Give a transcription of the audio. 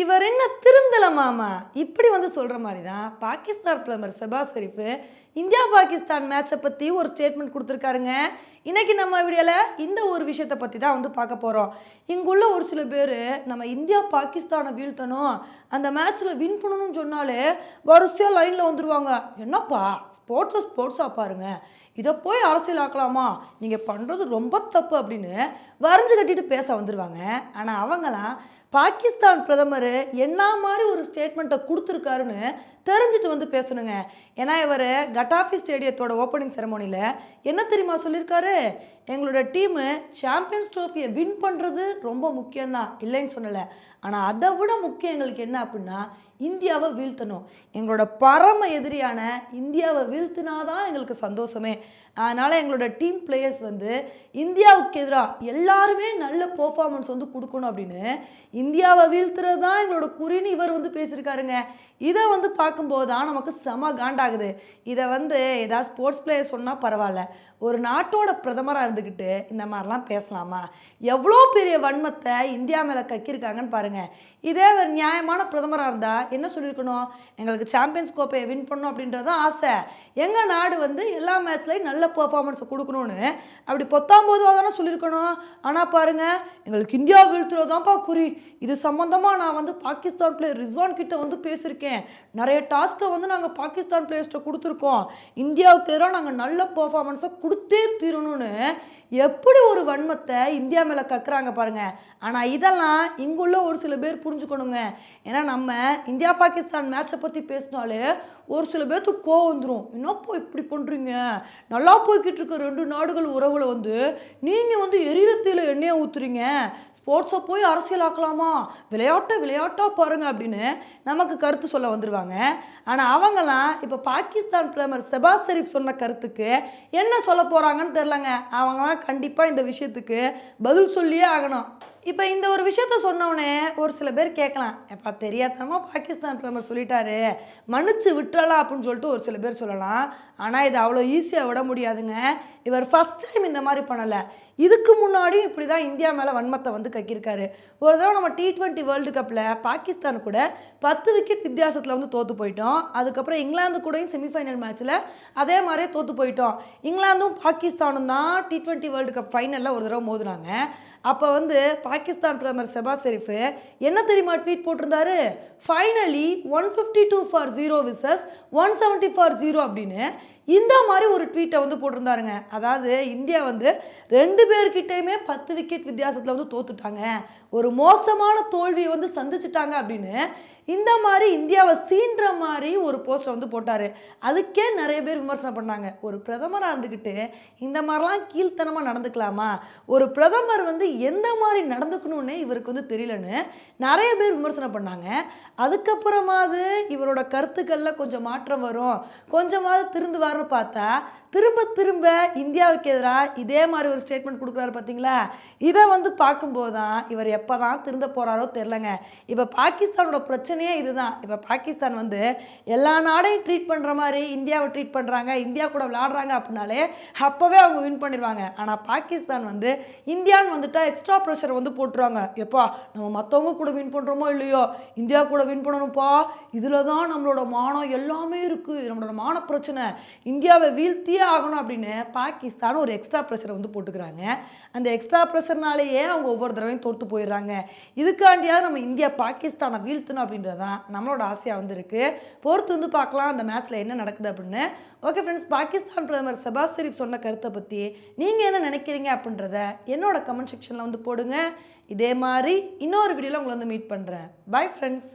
இவர் என்ன திருந்தல மாமா? இப்படி வந்து சொல்கிற மாதிரி தான் பாகிஸ்தான் பிரதமர் செபா ஷெரீஃபு இந்தியா பாகிஸ்தான் மேட்சை பற்றி ஒரு ஸ்டேட்மெண்ட் கொடுத்துருக்காருங்க. இன்றைக்கி நம்ம வீடியோவில் இந்த ஒரு விஷயத்தை பற்றி தான் வந்து பார்க்க போகிறோம் இங்குள்ள ஒரு சில பேர் நம்ம இந்தியா பாகிஸ்தானை வீழ்த்தணும் அந்த மேட்ச்சில் வின் பண்ணணும்னு சொன்னாலே வரிசையாக லைனில் வந்துடுவாங்க என்னப்பா? ஸ்போர்ட்ஸை ஸ்போர்ட்ஸாக பாருங்க. இதை போய் அரசியல் ஆக்கலாமா? நீங்கள் பண்ணுறது ரொம்ப தப்பு அப்படின்னு வரைஞ்சு கட்டிட்டு பேச வந்துடுவாங்க ஆனால் அவங்களாம் பாகிஸ்தான் பிரதமர் என்ன மாதிரி ஒரு ஸ்டேட்மெண்ட்டை கொடுத்துருக்காருன்னு தெரிஞ்சுட்டு வந்து பேசணுங்க. ஏன்னா இவர் கட்டாஃபி ஸ்டேடியத்தோட ஓப்பனிங் செரமோனியில் என்ன தெரியுமா சொல்லியிருக்காரு எங்களோட டீமு சாம்பியன்ஸ் ட்ரோஃபியை வின் பண்ணுறது ரொம்ப முக்கியம்தான் இல்லைன்னு சொல்லலை. ஆனால் அதை விட முக்கியம் எங்களுக்கு என்ன அப்படின்னா இந்தியாவை வீழ்த்தணும். எங்களோட பரம எதிரியான இந்தியாவை வீழ்த்தினாதான் எங்களுக்கு சந்தோஷமே. அதனால் எங்களோட டீம் பிளேயர்ஸ் வந்து இந்தியாவுக்கு எதிராக எல்லாருமே நல்ல பர்ஃபார்மன்ஸ் வந்து கொடுக்கணும் அப்படின்னு இந்தியாவை வீழ்த்துறது தான் எங்களோட குறின்னு இவர் வந்து பேசியிருக்காருங்க. இதை வந்து பார்க்கும்போது தான் நமக்கு செம காண்டாகுது. இதை வந்து ஏதாவது ஸ்போர்ட்ஸ் பிளேயர் சொன்னால் பரவாயில்ல. ஒரு நாட்டோட பிரதமராக இருந்துக்கிட்டு இந்த மாதிரிலாம் பேசலாமா? எவ்வளோ பெரிய வன்மத்தை இந்தியா மேலே கக்கியிருக்காங்கன்னு பாருங்கள் இதே ஒரு நியாயமான பிரதமராக இருந்தால் என்ன சொல்லியிருக்கணும்? எங்களுக்கு சாம்பியன்ஸ் கோப்பையை வின் பண்ணணும் அப்படின்றது ஆசை. எங்கள் நாடு வந்து எல்லா மேட்ச்லையும் நல்ல பர்ஃபார்மன்ஸை கொடுக்கணும்னு அப்படி பொத்தாம்போதுவாக தானே சொல்லியிருக்கணும். ஆனால் பாருங்கள் எங்களுக்கு இந்தியா வீழ்த்துறதான்ப்பா குறி. இது சம்மந்தமாக நான் வந்து பாகிஸ்தான் பிளேயர் ரிஸ்வான் கிட்ட வந்து பேசியிருக்கேன். நிறைய டாஸ்க்கை வந்து நாங்கள் பாகிஸ்தான் பிளேயர்ஸ்கிட்ட கொடுத்துருக்கோம். இந்தியாவுக்கு எதிராக நாங்கள் நல்ல பர்ஃபார்மன்ஸை கொடுத்தே தீரணும்னு எப்படி ஒரு வன்மத்தை இந்தியா மேலே கக்குறாங்க பாருங்கள் ஆனால் இதெல்லாம் இங்குள்ள ஒரு சில பேர் புரிஞ்சுக்கணுங்க. ஏன்னா நம்ம இந்தியா பாகிஸ்தான் மேட்சை பற்றி பேசினாலே ஒரு சில பேர்த்துக்கு கோவம் வந்துடும் என்னப்போ இப்படி பண்ணுறீங்க நல்லா போய்கிட்டு இருக்க ரெண்டு நாடுகள் உறவில் வந்து நீங்கள் வந்து எரியத்தில் எண்ணெயை ஊற்றுறீங்க ஸ்போர்ட்ஸை போய் அரசியலாக்கலாமா? விளையாட்டை விளையாட்டாக பாருங்க அப்படின்னு நமக்கு கருத்து சொல்ல வந்துடுவாங்க ஆனால் அவங்களாம் இப்போ பாகிஸ்தான் பிரதமர் செபாஸ் ஷெரீப் சொன்ன கருத்துக்கு என்ன சொல்ல போகிறாங்கன்னு தெரிலங்க அவங்களாம் கண்டிப்பாக இந்த விஷயத்துக்கு பதில் சொல்லியே ஆகணும். இப்போ இந்த ஒரு விஷயத்த சொன்னோடனே ஒரு சில பேர் கேட்கலாம். எப்பா தெரியாதமா பாகிஸ்தான் பிரதமர் சொல்லிட்டாரு. மன்னிச்சு விட்டுறலாம் அப்படின்னு சொல்லிட்டு ஒரு சில பேர் சொல்லலாம். ஆனால் இது அவ்வளோ ஈஸியாக விட முடியாதுங்க. இவர் ஃபஸ்ட் டைம் இந்த மாதிரி பண்ணலை. இதுக்கு முன்னாடியும் இப்படி தான் இந்தியா மேலே வன்மத்தை வந்து கக்கியிருக்காரு. ஒரு தடவை நம்ம டி ட்வெண்ட்டி வேர்ல்டு கப்பில் பாகிஸ்தான் கூட பத்து விக்கெட் வித்தியாசத்தில் வந்து தோற்று போயிட்டோம். அதுக்கப்புறம் இங்கிலாந்து கூடயும் செமிஃபைனல் மேட்ச்சில் அதே மாதிரியே தோற்று போயிட்டோம். இங்கிலாந்தும் பாகிஸ்தானும் தான் டி ட்வெண்ட்டி வேர்ல்டு கப் ஃபைனலில் ஒரு தடவை மோதுனாங்க. அப்போ வந்து பாகிஸ்தான் பிரதமர் செபாஸ் ஷெரீஃப் என்ன தெரியுமா ட்வீட் போட்டிருந்தாரு? Finally one fifty two for zero versus one seventy for zero அப்படின்னு. இந்த மாதிரி ஒரு ட்வீட்டை வந்து போட்டிருந்தாருங்க. அதாவது இந்தியா வந்து ரெண்டு பேர்கிட்டையுமே பத்து விக்கெட் வித்தியாசத்தில் வந்து தோத்துட்டாங்க. ஒரு மோசமான தோல்வியை வந்து சந்திச்சிட்டாங்க அப்படின்னு இந்த மாதிரி இந்தியாவை சீன்ற மாதிரி ஒரு போஸ்டர் வந்து போட்டார். அதுக்கே நிறைய பேர் விமர்சனம் பண்ணாங்க. ஒரு பிரதமராக இருந்துக்கிட்டு இந்த மாதிரிலாம் கீழ்த்தனமாக நடந்துக்கலாமா? ஒரு பிரதமர் வந்து எந்த மாதிரி நடந்துக்கணும்னு இவருக்கு வந்து தெரியலன்னு நிறைய பேர் விமர்சனம் பண்ணாங்க. அதுக்கப்புறமாவது இவரோட கருத்துக்களில் கொஞ்சம் மாற்றம் வரும். கொஞ்சமாவது திருந்துவார்னு பார்த்தா திரும்ப திரும்ப இந்தியாவுக்கு எதிராக இதே மாதிரி ஒரு ஸ்டேட்மெண்ட் கொடுக்குறாரு பார்த்தீங்களா? இதை வந்து பார்க்கும்போது தான் இவர் எப்போ தான் திருந்த போகிறாரோ தெரிலங்க இப்போ பாகிஸ்தானோட பிரச்சனையே இதுதான். இப்போ பாகிஸ்தான் வந்து எல்லா நாடையும் ட்ரீட் பண்ணுற மாதிரி இந்தியாவை ட்ரீட் பண்ணுறாங்க இந்தியா கூட விளாடுறாங்க அப்படின்னாலே அப்போவே அவங்க வின் பண்ணிடுவாங்க ஆனால் பாகிஸ்தான் வந்து இந்தியான்னு வந்துட்டால் எக்ஸ்ட்ரா ப்ரெஷர் வந்து போட்டுருவாங்க. எப்பா நம்ம மற்றவங்க கூட வின் பண்ணுறோமோ இல்லையோ? இந்தியா கூட வின் பண்ணணும்ப்பா. இதில் தான் நம்மளோட மானம் எல்லாமே இருக்குது நம்மளோட மான பிரச்சனை இந்தியாவை வீழ்த்தியே ஆகணும் அப்படின்னு பாகிஸ்தான் ஒரு எக்ஸ்ட்ரா ப்ரெஷரை வந்து போட்டுக்கிறாங்க. அந்த எக்ஸ்ட்ரா ப்ரெஷர்னாலேயே அவங்க ஒவ்வொரு தடவையும் தோற்று போயிடுறாங்க. இதுக்காண்டியாவது நம்ம இந்தியா பாகிஸ்தானை வீழ்த்தணும் அப்படின்றது தான் நம்மளோட ஆசையாக வந்து இருக்குது பொறுத்து வந்து பார்க்கலாம் அந்த மேட்ச்சில் என்ன நடக்குது அப்படின்னு. ஓகே ஃப்ரெண்ட்ஸ் பாகிஸ்தான் பிரதமர் செபாஸ் ஷெரீஃப் சொன்ன கருத்தை பற்றி நீங்கள் என்ன நினைக்கிறீங்க அப்படின்றத என்னோட கமெண்ட் செக்ஷனில் வந்து போடுங்க. இதே மாதிரி இன்னொரு வீடியோவில் உங்களை வந்து மீட் பண்ணுறேன் பை ஃப்ரெண்ட்ஸ்